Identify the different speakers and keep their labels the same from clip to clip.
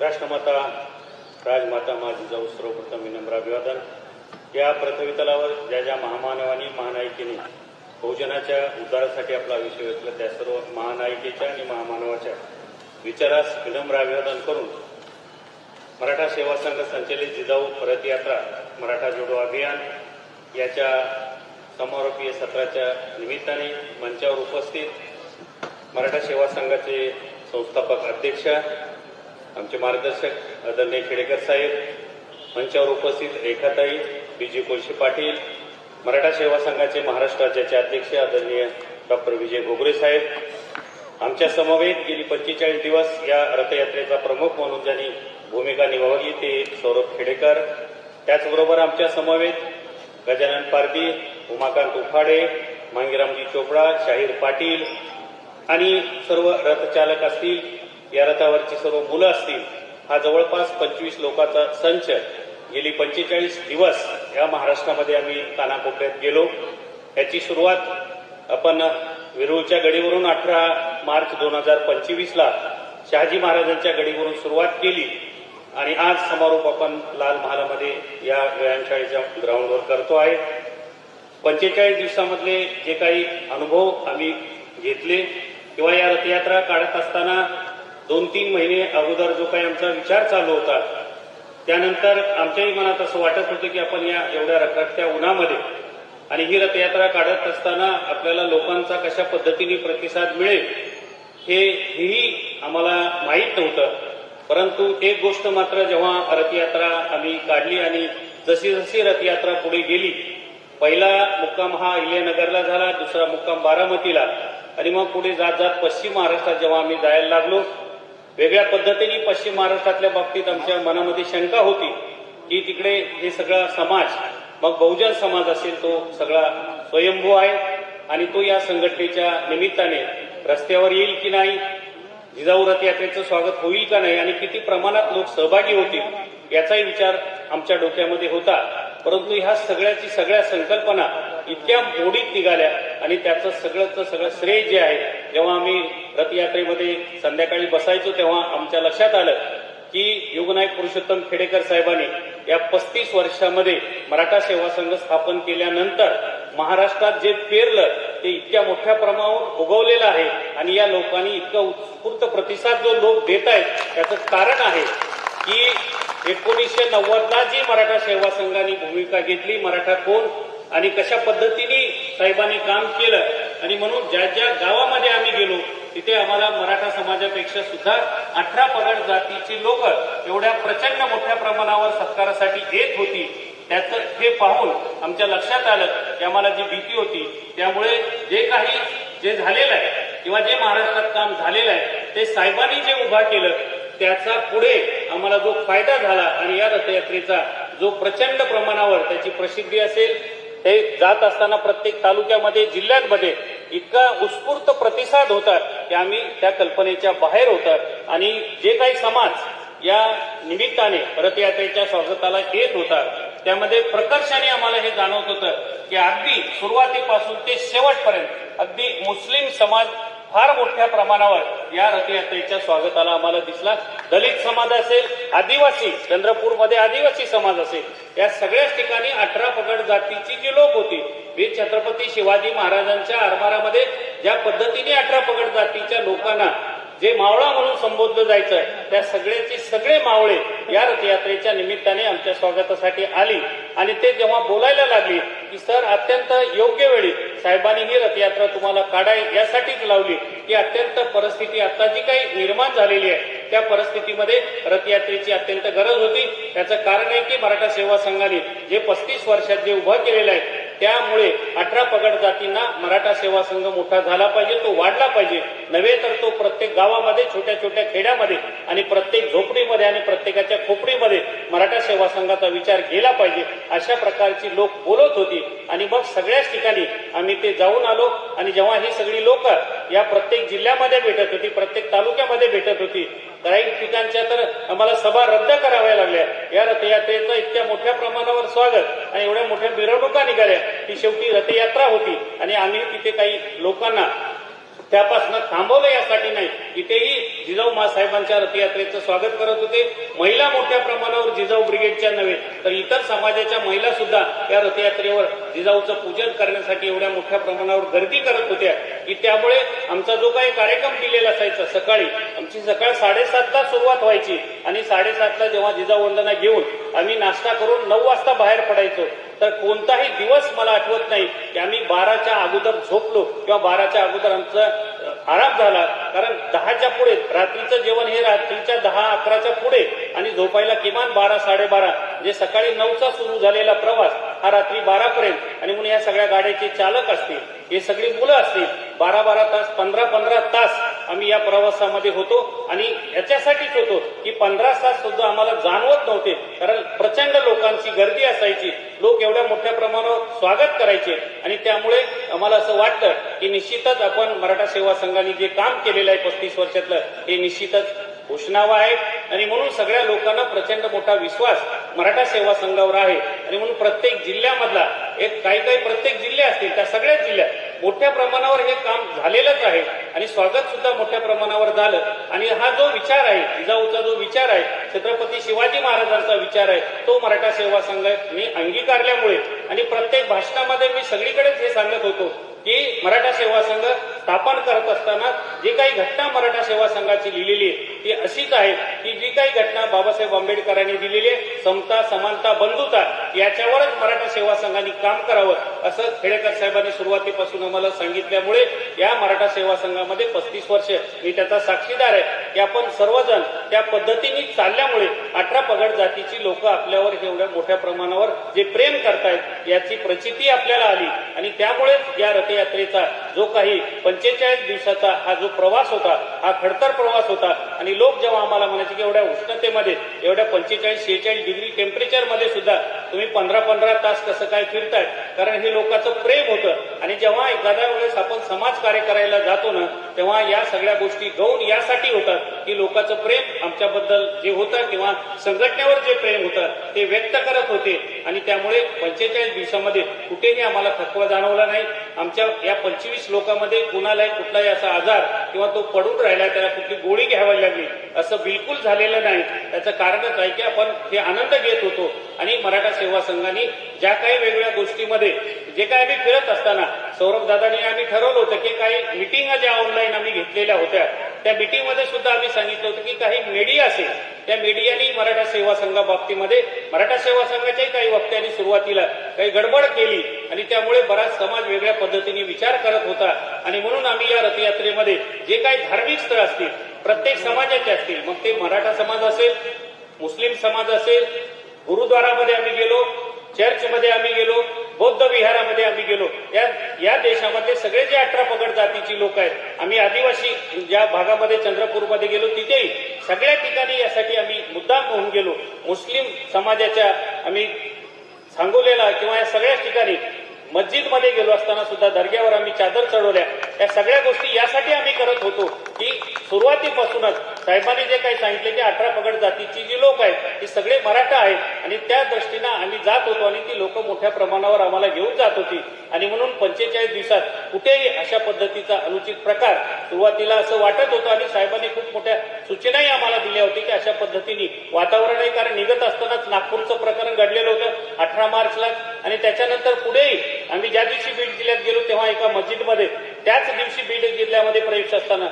Speaker 1: राष्ट्रमाता राजमाता माझी जाऊ सर्वप्रथम विनम्र अभिवादन. या पृथ्वी ज्या ज्या महामानवानी महानायिकेने बहुजनाच्या उद्धारासाठी आपला विषय वेचलं त्या सर्व महानायिकेच्या आणि महामानवाच्या विचारास विनम्र अभिवादन करून मराठा सेवा संघ संचलित जिजाऊ परतयात्रा मराठा जोडो अभियान याच्या समारोपीय सत्राच्या निमित्ताने मंचावर उपस्थित मराठा सेवा संघाचे संस्थापक अध्यक्ष आमचे मार्गदर्शक आदरणीय खेडेकर साहेब मंचावर उपस्थित रेखाताई बीजी कोळशे पाटील मराठा सेवा संघाचे महाराष्ट्र राज्याचे अध्यक्ष आदरणीय डॉक्टर विजय घोगरे साहेब आमच्या समवेत गेली पंचेचाळीस दिवस या रथयात्रेचा प्रमुख म्हणून ज्यांनी भूमिका निभावली ते सौरभ खेडेकर. त्याचबरोबर आमच्या समवेत गजानन पारदी उमाकांत उफाडे मांगीरामजी चोपडा शाहीर पाटील आणि सर्व रथचालक असतील या रथावरची सर्व मुलं असतील हा जवळपास पंचवीस लोकांचा संच गेली पंचेचाळीस दिवस या महाराष्ट्रामध्ये आम्ही कानाकोपऱ्यात गेलो. याची सुरुवात आपण वेरूळच्या गडीवरून अठरा मार्च दोन हजार पंचवीसला शहाजी महाराजांच्या गडीवरून सुरुवात केली आणि आज समारोप आपण लाल महालामध्ये या व्यायामशाळेच्या ग्राउंडवर करतो आहे. पंचेचाळीस दिवसामधले जे काही अनुभव आम्ही घेतले किंवा या रथयात्रा काढत असताना दोन तीन महिने अगोदर जो काही आमचा विचार चालू होता त्यानंतर आमच्याही मनात असं वाटत होतं की आपण या एवढ्या रखरखत्या उन्हामध्ये आणि ही रथयात्रा काढत असताना आपल्याला लोकांचा कशा पद्धतीने प्रतिसाद मिळेल हे हेही आम्हाला माहीत नव्हतं. परंतु एक गोष्ट मात्र जेव्हा रथयात्रा आम्ही काढली आणि जशी जशी रथयात्रा पुढे गेली पहिला मुक्काम हा इलेनगरला झाला दुसरा मुक्काम बारामतीला आणि मग पुढे जात जात पश्चिम महाराष्ट्रात जेव्हा आम्ही जायला लागलो वेगळ्या पद्धतीने पश्चिम महाराष्ट्रातल्या बाबतीत आमच्या मनामध्ये शंका होती की तिकडे हे सगळा समाज मग बहुजन समाज असेल तो सगळा स्वयंभू आहे आणि तो या संघटनेच्या निमित्ताने रस्त्यावर येईल की नाही जिजाऊ रथयात्रेचं स्वागत होईल का नाही आणि किती प्रमाणात लोक सहभागी होतील याचाही विचार आमच्या डोक्यामध्ये होता. परंतु ह्या सगळ्याची सगळ्या संकल्पना इतक्या मोडीत निघाल्या आणि त्याचं सगळंच सगळं श्रेय जे आहे जेव्हा आम्ही रथयात्रेमध्ये संध्याकाळी बसायचो तेव्हा आमच्या लक्षात आलं की युगनायक पुरुषोत्तम खेडेकर साहेबांनी या पस्तीस वर्षामध्ये मराठा सेवा संघ स्थापन केल्यानंतर महाराष्ट्रात जे पेरलं ते इतक्या मोठ्या प्रमाणावर उगवलेलं आहे आणि या लोकांनी इतका उत्स्फूर्त प्रतिसाद जो लोक देत आहेत त्याचं कारण आहे की एकोणीसशे नव्वदला जी मराठा सेवा संघाने भूमिका घेतली मराठा कोण आणि कशा पद्धतीने साहेबांनी काम केलं आणि म्हणून ज्या ज्या गावामध्ये आम्ही गेलो तिथे आम्हाला मराठा समाजापेक्षा सुद्धा अठरा पगड जातीची लोक एवढ्या प्रचंड मोठ्या प्रमाणावर सत्कारासाठी येत होती. त्याचं हे पाहून आमच्या लक्षात आलं की आम्हाला जी भीती होती त्यामुळे जे काही जे झालेलं आहे किंवा जे महाराष्ट्रात काम झालेलं आहे ते साहेबांनी जे उभा केलं त्याचा पुढे आम्हाला जो फायदा झाला आणि या रथयात्रेचा जो प्रचंड प्रमाणावर त्याची प्रसिद्धी असेल हे जात असताना प्रत्येक तालुक्यामध्ये जिल्ह्यांमध्ये इतका उत्स्फूर्त प्रतिसाद होता. की आम्ही त्या कल्पनेच्या बाहेर होतं. आणि जे काही समाज या निमित्ताने रथयात्रेच्या स्वागताला येत होता त्यामध्ये प्रकर्षाने आम्हाला हे जाणवत होतं की अगदी सुरुवातीपासून ते शेवटपर्यंत अगदी मुस्लिम समाज फार मोठ्या प्रमाणावर या रथयात्रेच्या स्वागताला आम्हाला दिसला. दलित समाज असेल आदिवासी चंद्रपूरमध्ये आदिवासी समाज असेल या सगळ्याच ठिकाणी अठरा पगड जातीची जी लोक होती वीर छत्रपती शिवाजी महाराजांच्या आरमारामध्ये ज्या पद्धतीने अठरा पगड जातीच्या लोकांना जे मावळा म्हणून संबोधलं जायचं त्या सगळ्याचे सगळे मावळे या रथयात्रेच्या निमित्ताने आमच्या स्वागतासाठी आली. आणि ते जेव्हा बोलायला लागली की सर अत्यंत योग्य वेळी साहेबांनी ही रथयात्रा तुम्हाला काढाय यासाठीच लावली की अत्यंत परिस्थिती आता जी काही निर्माण झालेली आहे त्या परिस्थितीमध्ये रथयात्रेची अत्यंत गरज होती. त्याचं कारण आहे की मराठा सेवा संघाने जे पस्तीस वर्षात जे उभं केलेलं आहे त्यामुळे अठरा पगड जातींना मराठा सेवा संघ मोठा झाला पाहिजे तो वाढला पाहिजे. नव्हे तर तो प्रत्येक गावामध्ये छोट्या छोट्या खेड्यामध्ये आणि प्रत्येक झोपडीमध्ये आणि प्रत्येकाच्या खोपडीमध्ये मराठा सेवा संघाचा विचार गेला पाहिजे अशा प्रकारची लोक बोलत होती. आणि मग सगळ्याच ठिकाणी आम्ही ते जाऊन आलो आणि जेव्हा ही सगळी लोक या प्रत्येक जिल्ह्यामध्ये भेटत होती प्रत्येक तालुक्यामध्ये भेटत होती काही ठिकाणच्या तर आम्हाला सभा रद्द कराव्या लागल्या. या रथयात्रेचं इतक्या मोठ्या प्रमाणावर स्वागत आणि एवढ्या मोठ्या मिरवणुका निघाल्या. ती शेवटी रथयात्रा होती आणि आम्ही तिथे काही लोकांना त्यापासून थांबवलं यासाठी नाही. इथेही जिजाऊ मासाहेबांच्या रथयात्रेचं स्वागत करत होते. महिला मोठ्या प्रमाणावर जिजाऊ ब्रिगेडच्या नव्हे तर इतर समाजाच्या महिला सुद्धा या रथयात्रेवर जिजाऊचं पूजन करण्यासाठी एवढ्या मोठ्या प्रमाणावर गर्दी करत होत्या. की त्यामुळे आमचा जो काही कार्यक्रम दिलेला असायचा सकाळी आमची सकाळ साडेसातला सुरुवात व्हायची. आणि साडेसातला जेव्हा जिजाऊ वंदना घेऊन आम्ही नाश्ता करून नऊ वाजता बाहेर पडायचो. तर कोणताही दिवस मला आठवत नाही की आम्ही बाराच्या अगोदर झोपलो किंवा बाराच्या अगोदर आमचा आराम झाला. कारण दहाच्या पुढे रात्रीचं जेवण हे रात्रीच्या दहा अकराच्या पुढे आणि झोपायला किमान बारा साडेबारा जे सकाळी नऊचा सुरू झालेला प्रवास हा रात्री बारापर्यंत. आणि म्हणून या सगळ्या गाड्याचे चालक असतील हे सगळी मुलं असतील बारा बारा तास पंधरा पंधरा तास आम्ही या प्रवासामध्ये होतो आणि याच्यासाठीच होतो की पंधरा तास सुद्धा आम्हाला जाणवत नव्हते. कारण प्रचंड लोकांची गर्दी असायची. लोक एवढ्या मोठ्या प्रमाणावर स्वागत करायचे. आणि त्यामुळे आम्हाला असं वाटतं की निश्चितच आपण मराठा सेवा संघाने जे काम केलेलं आहे पस्तीस वर्षातलं हे निश्चितच घोषणावा आहे. आणि म्हणून सगळ्या लोकांना प्रचंड मोठा विश्वास मराठा सेवा संघावर आहे. आणि म्हणून प्रत्येक जिल्ह्यामधला एक काही काही प्रत्येक जिल्हे असतील त्या सगळ्याच जिल्ह्यात मोठ्या प्रमाणावर हे काम झालेलंच आहे. आणि स्वागत सुद्धा मोठ्या प्रमाणावर झालं. आणि हा जो विचार आहे जिजाऊचा जो विचार आहे छत्रपती शिवाजी महाराजांचा विचार आहे तो मराठा सेवा संघाने अंगीकारल्यामुळे आणि प्रत्येक भाषणामध्ये मी सगळीकडेच हे सांगत होतो. की मराठा सेवा संघ स्थापन करत असताना जी काही घटना मराठा सेवा संघाची लिहिलेली आहे ती अशीच आहे की जी काही घटना बाबासाहेब आंबेडकरांनी दिलेली आहे समता समानता बंधुता याच्यावरच मराठा सेवा संघाने काम करावं असं खेडेकर साहेबांनी सुरुवातीपासून आम्हाला सांगितल्यामुळे या मराठा सेवा संघामध्ये पस्तीस वर्ष मी त्याचा साक्षीदार आहे. की आपण सर्वजण त्या पद्धतीने चालल्यामुळे अठरा पगड जातीची लोक आपल्यावर एवढ्या मोठ्या प्रमाणावर जे प्रेम करतायत याची प्रचिती आपल्याला आली आणि त्यामुळेच या रथयात्रेचा जो काही पंचेचाळीस दिवसाचा हा जो प्रवास होता हा खडतर प्रवास होता आणि लोक जेव्हा आम्हाला म्हणायचे की एवढ्या उष्णतेमध्ये एवढ्या पंचेचाळीस शेहेचाळीस डिग्री टेम्परेचरमध्ये सुद्धा तुम्ही पंधरा पंधरा तास कसं काय फिरताय? कारण हे लोकांचं प्रेम होतं. आणि जेव्हा एखाद्या वेळेस आपण समाज कार्य करायला जातो ना तेव्हा या सगळ्या गोष्टी गौण यासाठी होतात की लोकांचं प्रेम आमच्याबद्दल जे होतं किंवा संघटनेवर जे प्रेम होतं ते व्यक्त करत होते. आणि त्यामुळे पंचेचाळीस दिवसामध्ये कुठेही आम्हाला थकवा जाणवला नाही. आमच्या या पंचवीस लोकांमध्ये कुणालाही कुठलाही असा आजार किंवा तो पडून राहिला त्याला कुठली गोळी घ्यावी लागली असं बिलकुल झालेलं नाही. त्याचं कारणच आहे की आपण हे आनंद घेत होतो. आणि मराठा सेवा संघाने ज्या काही वेगवेगळ्या गोष्टीमध्ये जे काय आम्ही फिरत असताना सौरभ दादानी आम्ही ठरवलं होतं की काही मिटिंगा ज्या ऑनलाईन आम्ही घेतलेल्या होत्या त्या मिटिंगमध्ये सुद्धा आम्ही सांगितलं होतं की काही मीडिया असेल त्या मीडियाने मराठा सेवा संघा बाबतीमध्ये मराठा सेवा संघाच्याही काही वक्त्यांनी सुरुवातीला काही गडबड केली आणि त्यामुळे बराच समाज वेगळ्या पद्धतीने विचार करत होता. आणि म्हणून आम्ही या रथयात्रेमध्ये जे काही धार्मिक स्थळ असतील प्रत्येक समाजाचे असतील मग ते मराठा समाज असेल मुस्लिम समाज असेल गुरुद्वारामध्ये आम्ही गेलो चर्चमध्ये आम्ही गेलो बौद्ध विहारामध्ये आम्ही गेलो. या या देशामध्ये सगळे जे अठरा पगड जातीची लोक आहेत आम्ही आदिवासी ज्या भागामध्ये चंद्रपूरमध्ये गेलो तिथेही सगळ्या ठिकाणी यासाठी आम्ही मुद्दाम होऊन गेलो. मुस्लिम समाजाच्या आम्ही सांगोलेला किंवा या सगळ्याच ठिकाणी मस्जिदमध्ये गेलो असताना सुद्धा दर्ग्यावर आम्ही चादर चढवल्या. या सगळ्या गोष्टी यासाठी आम्ही करत होतो की सुरुवातीपासूनच साहेबांनी जे काही सांगितले की अठरा पगड जातीची जी लोक आहेत ती सगळे मराठा आहेत. आणि त्या दृष्टीनं आम्ही जात होतो आणि ती लोक मोठ्या प्रमाणावर आम्हाला घेऊन जात होती. आणि म्हणून पंचेचाळीस दिवसात कुठेही अशा पद्धतीचा अनुचित प्रकार सुरुवातीला असं वाटत होतं आणि साहेबांनी खूप मोठ्या सूचनाही आम्हाला दिल्या होत्या की अशा पद्धतीने वातावरणही कारण निघत असतानाच नागपूरचं प्रकरण घडलेलं होतं अठरा मार्चला. आणि त्याच्यानंतर पुढेही आम्ही ज्या दिवशी बीड जिल्ह्यात गेलो तेव्हा एका मस्जिदमध्ये त्याच दिवशी बीड जिल्ह्यामध्ये प्रवेश असताना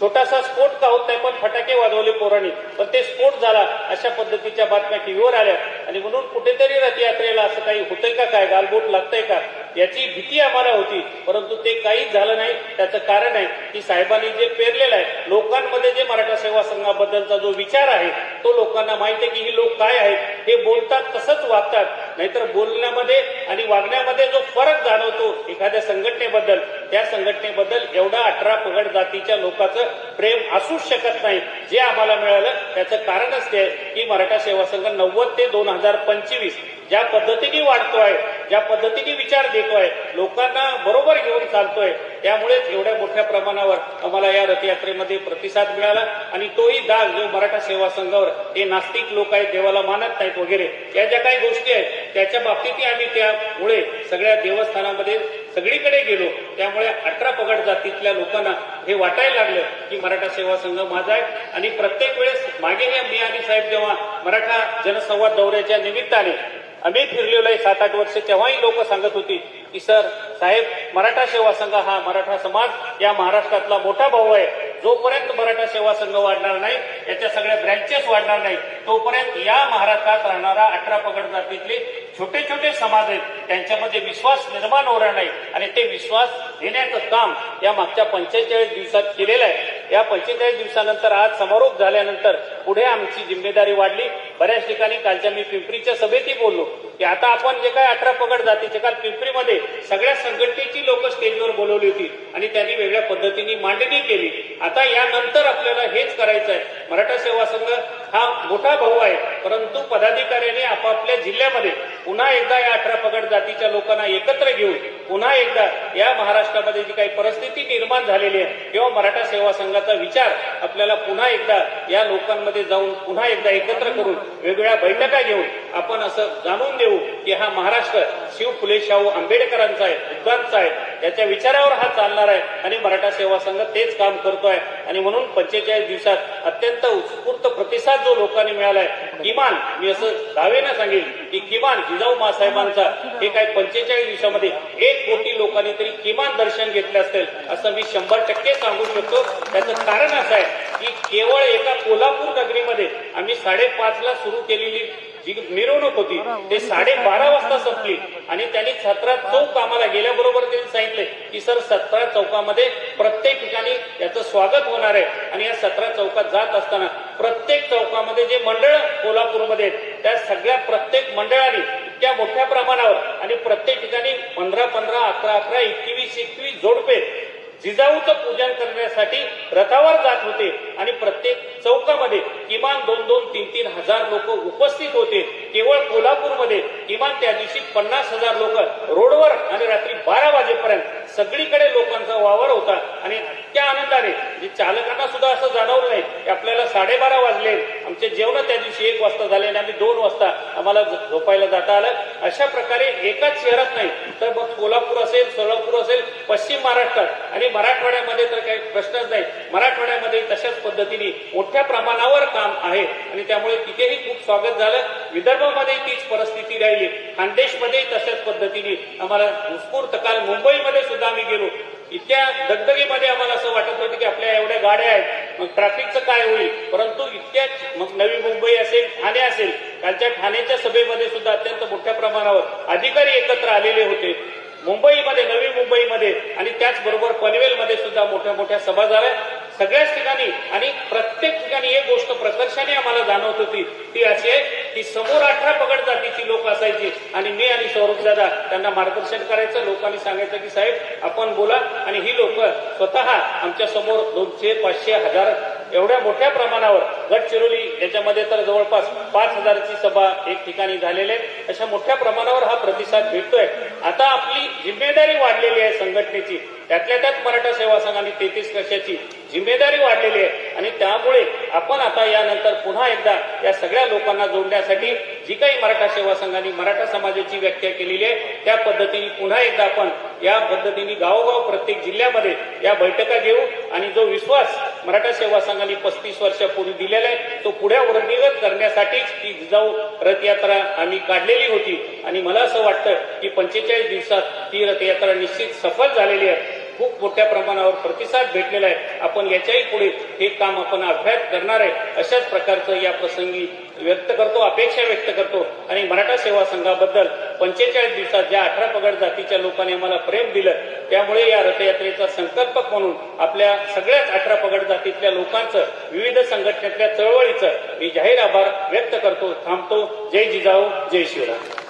Speaker 1: छोटासा स्फोट का होत नाही पण फटाके वाजवले पोरांनी. पण ते स्फोट झाला अशा पद्धतीच्या बातम्या टीव्हीवर आल्या. आणि म्हणून कुठेतरी रथयात्रेला असं काही होतंय का काय गालबोट लागतंय का याची भीती आम्हाला होती. परंतु ते काहीच झालं नाही त्याचं कारण आहे की साहेबांनी जे पेरलेलं आहे लोकांमध्ये जे मराठा सेवा संघाबद्दलचा जो विचार आहे तो लोकांना माहिती आहे की ही लोक काय आहेत हे बोलतात तसंच वागतात. नाहीतर बोलण्यामध्ये आणि वागण्यामध्ये जो फरक जाणवतो एखाद्या संघटनेबद्दल त्या संघटनेबद्दल एवढा अठरा पगड जातीच्या लोकांचं प्रेम असूच शकत नाही जे आम्हाला मिळालं त्याचं कारणच ते की मराठा सेवा संघ नव्वद ते दोन हजार पंचवीस ज्या पद्धतीने वाढतोय ज्या पद्धतीने विचार देतोय लोकांना बरोबर घेऊन चालतोय त्यामुळेच एवढ्या मोठ्या प्रमाणावर आम्हाला या रथयात्रेमध्ये प्रतिसाद मिळाला आणि तोही दाग जो मराठा सेवा संघावर हे नास्तिक लोक आहेत देवाला मानत नाहीत वगैरे या ज्या काही गोष्टी आहेत त्याच्या बाबतीतही आम्ही त्यामुळे सगळ्या देवस्थानामध्ये सगळीकडे गेलो. त्यामुळे अठरा पगड जातीतल्या लोकांना हे वाटायला लागलं की मराठा सेवा संघ माझा आहे. आणि प्रत्येक वेळेस मागे हे साहेब जेव्हा मराठा जनसंवाद दौऱ्याच्या निमित्ताने आम्ही फिरलेलो आहे सात आठ वर्ष तेव्हाही लोक सांगत होती की सर साहेब मराठा सेवा संघ हा मराठा समाज या महाराष्ट्रातला मोठा भाऊ आहे. जोपर्यंत मराठा सेवा संघ वाढणार नाही याच्या सगळ्या ब्रँचेस वाढणार नाही तोपर्यंत या महाराष्ट्रात राहणारा अठरा पगड जातीतले छोटे छोटे समाज आहेत त्यांच्यामध्ये विश्वास निर्माण होणार नाही. आणि ते विश्वास देण्याचं काम या मागच्या पंचेचाळीस दिवसात केलेलं आहे. या पंचेचाळीस दिवसानंतर आज समारोप झाल्यानंतर पुढे आमची जिम्मेदारी वाढली. बऱ्याच ठिकाणी कालच्या मी पिंपरीच्या सभेतही बोललो. की आता आपण जे काय अठरा पगड जातीचे काल पिंपरीमध्ये सगळ्या संघटनेची लोक स्टेजवर बोलवली होती आणि त्यांनी वेगळ्या पद्धतीने मांडणी केली. आता यानंतर आपल्याला हेच करायचं आहे मराठा सेवा संघ हा मोठा भाऊ आहे परंतु पदाधिकाऱ्यांनी आपापल्या जिल्ह्यामध्ये पुन्हा एकदा या अठरा पगड जातीच्या लोकांना एकत्र घेऊन पुन्हा एकदा या महाराष्ट्रामध्ये जी काही परिस्थिती निर्माण झालेली आहे किंवा मराठा सेवा संघाचा विचार आपल्याला पुन्हा एकदा या लोकांमध्ये जाऊन पुन्हा एकदा एकत्र करून वेगवेगळ्या बैठका घेऊन आपण असं जाणून देऊ की हा महाराष्ट्र शिव फुले शाहू आंबेडकरांचा आहे बुद्धांचा आहे याच्या विचारावर हा चालणार आहे आणि मराठा सेवा संघ तेच काम करतोय. आणि म्हणून पंचेचाळीस दिवसात अत्यंत उत्स्फूर्त प्रतिसाद जो लोकांनी मिळालाय किमान मी असं दावेनं सांगेल की किमान जिजाऊ मासाहेबांचा हे काय पंचेचाळीस दिवसामध्ये एक कोटी लोकांनी तरी किमान दर्शन घेतलं असेल असं मी शंभर टक्के सांगू शकतो. त्याचं कारण असं आहे की केवळ एका कोल्हापूर नगरीमध्ये आम्ही साडेपाचला सुरू केलेली जी मिरवणूक होती ते साडेबारा वाजता संपली. आणि त्यांनी सतरा चौक आम्हाला गेल्याबरोबर त्यांनी सांगितले की सर सतरा चौकामध्ये प्रत्येक ठिकाणी याचं स्वागत होणार आहे. आणि या सतरा चौकात जात असताना प्रत्येक चौकामध्ये जे मंडळ कोल्हापूरमध्ये आहेत त्या सगळ्या प्रत्येक मंडळाने इतक्या मोठ्या प्रमाणावर आणि प्रत्येक ठिकाणी पंधरा पंधरा अकरा अकरा एकवीस एकवीस जोडपे जिजाऊचं पूजन करण्यासाठी रथावर जात होते. आणि प्रत्येक चौकामध्ये किमान दोन दोन तीन तीन हजार लोक उपस्थित होते. केवळ कोल्हापूरमध्ये किमान त्या दिवशी पन्नास हजार लोक रोडवर आणि रात्री बारा वाजेपर्यंत सगळीकडे लोकांचा वावर होता. आणि त्या आनंदाने जे चालकांना सुद्धा असं जाणवलं नाही की आपल्याला साडेबारा वाजले. आमचे जेवण त्या दिवशी एक वाजता झाले आणि आम्ही दोन वाजता आम्हाला झोपायला जाता आलं. अशा प्रकारे एकाच शहरात नाही तर मग कोल्हापूर असेल सोलापूर असेल पश्चिम महाराष्ट्रात. आणि मराठवाड्यामध्ये तर काही प्रश्नच नाही. मराठवाड्यामध्ये तशाच पद्धतीने मोठ्या प्रमाणावर काम आहे. आणि त्यामुळे तिथेही खूप स्वागत झालं. विदर्भामध्ये तीच परिस्थिती राहिली. खानदेशमध्ये तशाच पद्धतीने आम्हाला उत्स्फूर्त काल मुंबईमध्ये सुद्धा आम्ही गेलो. इतक्या दगदगीमध्ये आम्हाला असं वाटत होतं की आपल्या एवढ्या गाड्या आहेत मग ट्रॅफिकचं काय होईल? परंतु इतक्याच मग नवी मुंबई असेल ठाणे असेल कालच्या ठाण्याच्या सभेमध्ये सुद्धा अत्यंत मोठ्या प्रमाणावर अधिकारी एकत्र आलेले होते. मुंबईमध्ये नवी मुंबईमध्ये आणि त्याचबरोबर पनवेलमध्ये सुद्धा मोठ्या मोठ्या सभा झाल्या. सगळ्याच ठिकाणी आणि प्रत्येक ठिकाणी एक गोष्ट प्रकर्षाने आम्हाला जाणवत होती. ती अशी आहे की समोर अठरा पगड जातीची लोक असायची आणि मी आणि सौरभ दादा त्यांना मार्गदर्शन करायचं लोकांनी सांगायचं की साहेब आपण बोला आणि ही लोक स्वतः आमच्यासमोर दोनशे पाचशे हजार एवढ्या मोठ्या प्रमाणावर गडचिरोली याच्यामध्ये तर जवळपास पाच हजाराची सभा एक ठिकाणी झालेल्या आहे. अशा मोठ्या प्रमाणावर हा प्रतिसाद भेटतोय. आता आपली जिम्मेदारी वाढलेली आहे संघटनेची. त्यातल्या त्यात मराठा सेवा संघाने तेहतीस वर्षाची जिम्मेदारी वाढलेली आहे. आणि त्यामुळे आपण आता यानंतर पुन्हा एकदा या सगळ्या लोकांना जोडण्यासाठी जी काही मराठा सेवा संघाने मराठा समाजाची व्याख्या केलेली आहे त्या पद्धतीने पुन्हा एकदा आपण या पद्धतीने गावोगाव प्रत्येक जिल्ह्यामध्ये या बैठका घेऊ. आणि जो विश्वास मराठा सेवा संघाने पस्तीस वर्षापूर्वी दिलेला आहे तो पुढे वृद्धिगत करण्यासाठीच ती जिजाऊ रथयात्रा आम्ही काढलेली होती. आणि मला असं वाटतं की पंचेचाळीस दिवसात ती रथयात्रा निश्चित सफल झालेली आहे. खूप मोठ्या प्रमाणावर प्रतिसाद भेटलेला आहे. आपण याच्याही पुढे हे काम आपण अभ्यास करणार आहे. अशाच प्रकारचं या प्रसंगी व्यक्त करतो अपेक्षा व्यक्त करतो. आणि मराठा सेवा संघाबद्दल पंचेचाळीस दिवसात ज्या अठरा पगड जातीच्या लोकांनी आम्हाला प्रेम दिलं त्यामुळे या रथयात्रेचा संकल्पक म्हणून आपल्या सगळ्याच अठरा पगड जातीतल्या लोकांचं विविध संघटनेतल्या चळवळीचं मी जाहीर आभार व्यक्त करतो. थांबतो. जय जिजाऊ जय शिवराय.